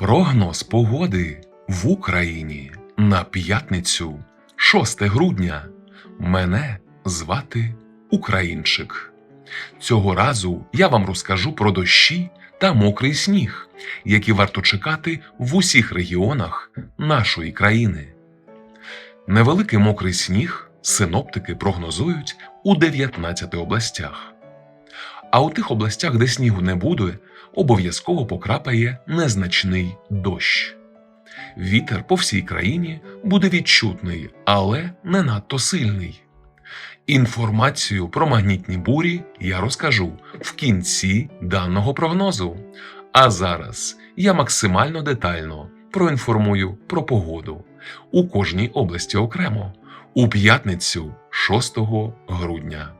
Прогноз погоди в Україні на п'ятницю, 6 грудня. Мене звати Українчик. Цього разу я вам розкажу про дощі та мокрий сніг, які варто чекати в усіх регіонах нашої країни. Невеликий мокрий сніг синоптики прогнозують у 19 областях. А у тих областях, де снігу не буде, обов'язково покрапає незначний дощ. Вітер по всій країні буде відчутний, але не надто сильний. Інформацію про магнітні бурі я розкажу в кінці даного прогнозу. А зараз я максимально детально проінформую про погоду у кожній області окремо у п'ятницю 6 грудня.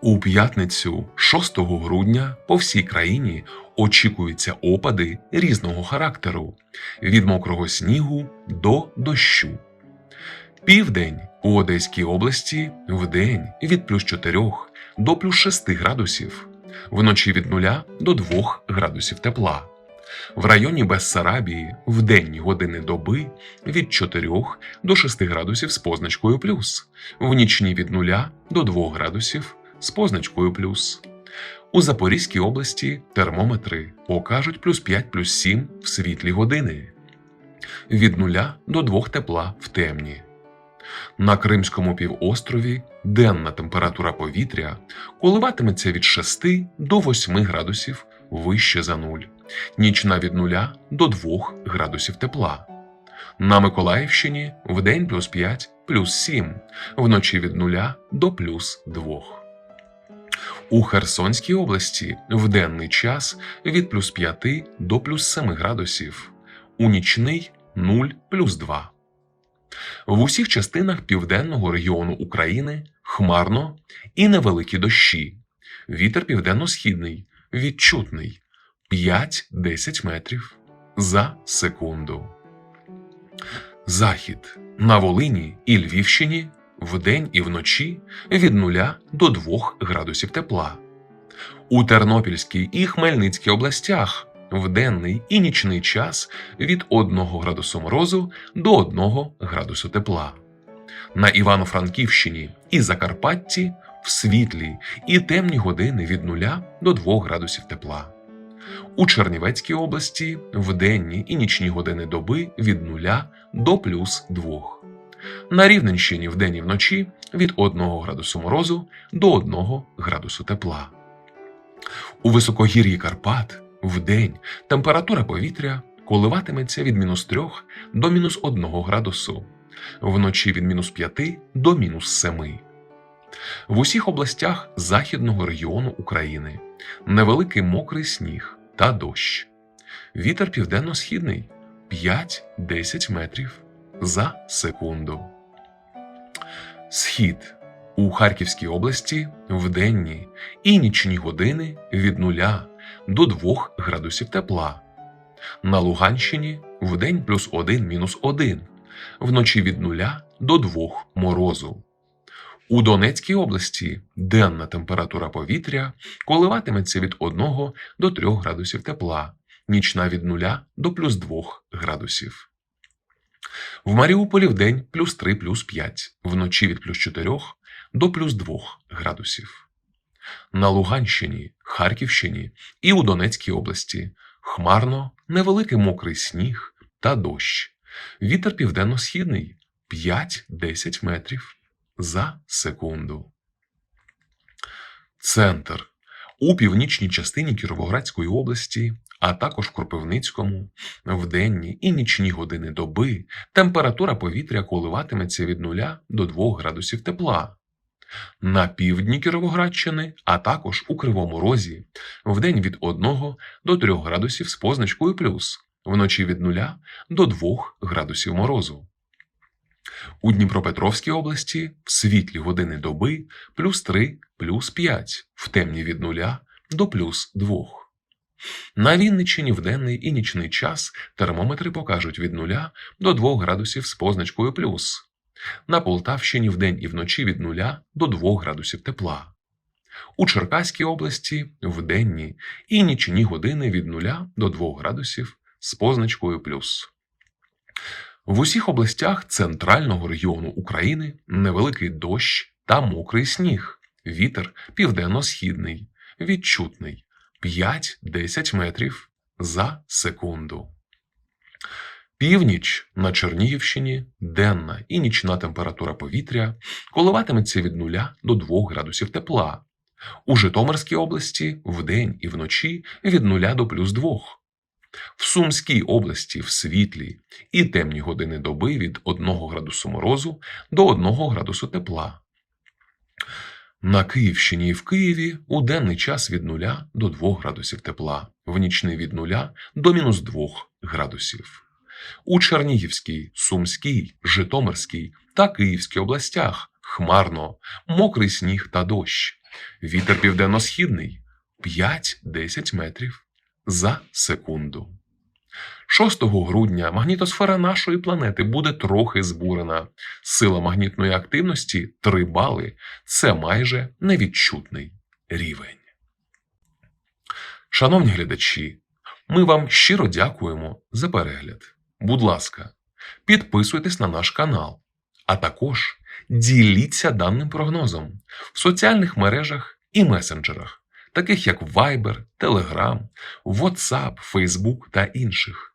У п'ятницю, 6 грудня, по всій країні очікуються опади різного характеру від мокрого снігу до дощу. Південь у Одеській області вдень від плюс 4 до плюс 6 градусів, вночі від 0 до 2 градусів тепла. В районі Бессарабії в денні години доби від 4 до 6 градусів з позначкою плюс, в нічні від 0 до 2 градусів з позначкою плюс. У Запорізькій області термометри покажуть плюс 5 плюс 7 в світлі години, від 0 до 2 тепла в темні. На Кримському півострові денна температура повітря коливатиметься від 6 до 8 градусів вище за нуль, нічна від 0 до 2 градусів тепла. На Миколаївщині вдень плюс 5 плюс 7, вночі від 0 до плюс 2. У Херсонській області в денний час від плюс 5 до плюс 7 градусів, у нічний 0 плюс 2. В усіх частинах південного регіону України хмарно і невеликі дощі. Вітер південно-східний, відчутний 5-10 метрів за секунду. Захід на Волині і Львівщині вдень і вночі від 0 до 2 градусів тепла. У Тернопільській і Хмельницькій областях в денний і нічний час від 1 градусу морозу до 1 градусу тепла. На Івано-Франківщині і Закарпатті в світлі і темні години від 0 до 2 градусів тепла. У Чернівецькій області в денні і нічні години доби від 0 до плюс 2. На Рівненщині вдень і вночі від 1 градусу морозу до 1 градусу тепла. У високогір'ї Карпат вдень температура повітря коливатиметься від мінус 3 до мінус 1 градусу, вночі від мінус 5 до мінус 7. В усіх областях західного регіону України невеликий мокрий сніг та дощ. Вітер південно-східний 5-10 метрів за секунду. Схід у Харківській області в денні і нічні години від 0 до 2 градусів тепла. На Луганщині в день плюс 1 мінус 1, вночі від 0 до 2 морозу. У Донецькій області денна температура повітря коливатиметься від 1 до 3 градусів тепла, нічна від 0 до плюс 2 градусів. В Маріуполі вдень плюс 3 плюс 5, вночі від плюс 4 до плюс 2 градусів. На Луганщині, Харківщині і у Донецькій області хмарно невеликий мокрий сніг та дощ. Вітер південно-східний 5-10 метрів за секунду. Центр у північній частині Кіровоградської області, а також в Кропивницькому, в денні і нічні години доби температура повітря коливатиметься від 0 до 2 градусів тепла. На півдні Кіровоградщини, а також у Кривому Розі, вдень від 1 до 3 градусів з позначкою плюс, вночі від 0 до 2 градусів морозу. У Дніпропетровській області в світлі години доби плюс 3, плюс 5, в темні від 0 до плюс 2. На Вінниччині в денний і нічний час термометри покажуть від 0 до 2 градусів з позначкою плюс. На Полтавщині вдень і вночі від 0 до 2 градусів тепла. У Черкаській області в денні і нічні години від 0 до 2 градусів з позначкою плюс. В усіх областях центрального регіону України невеликий дощ та мокрий сніг. Вітер південно-східний, відчутний 5-10 метрів за секунду. Північ на Чернігівщині денна і нічна температура повітря коливатиметься від 0 до 2 градусів тепла. У Житомирській області вдень і вночі від 0 до плюс 2. В Сумській області в світлі і темні години доби від 1 градусу морозу до 1 градусу тепла. На Київщині і в Києві у денний час від 0 до 2 градусів тепла, в нічний від 0 до мінус 2 градусів. У Чернігівській, Сумській, Житомирській та Київській областях хмарно, мокрий сніг та дощ. Вітер південно-східний 5-10 метрів за секунду. 6 грудня магнітосфера нашої планети буде трохи збурена. Сила магнітної активності 3 бали це майже невідчутний рівень. Шановні глядачі, ми вам щиро дякуємо за перегляд. Будь ласка, підписуйтесь на наш канал, а також діліться даним прогнозом в соціальних мережах і месенджерах, таких як Viber, Telegram, WhatsApp, Facebook та інших.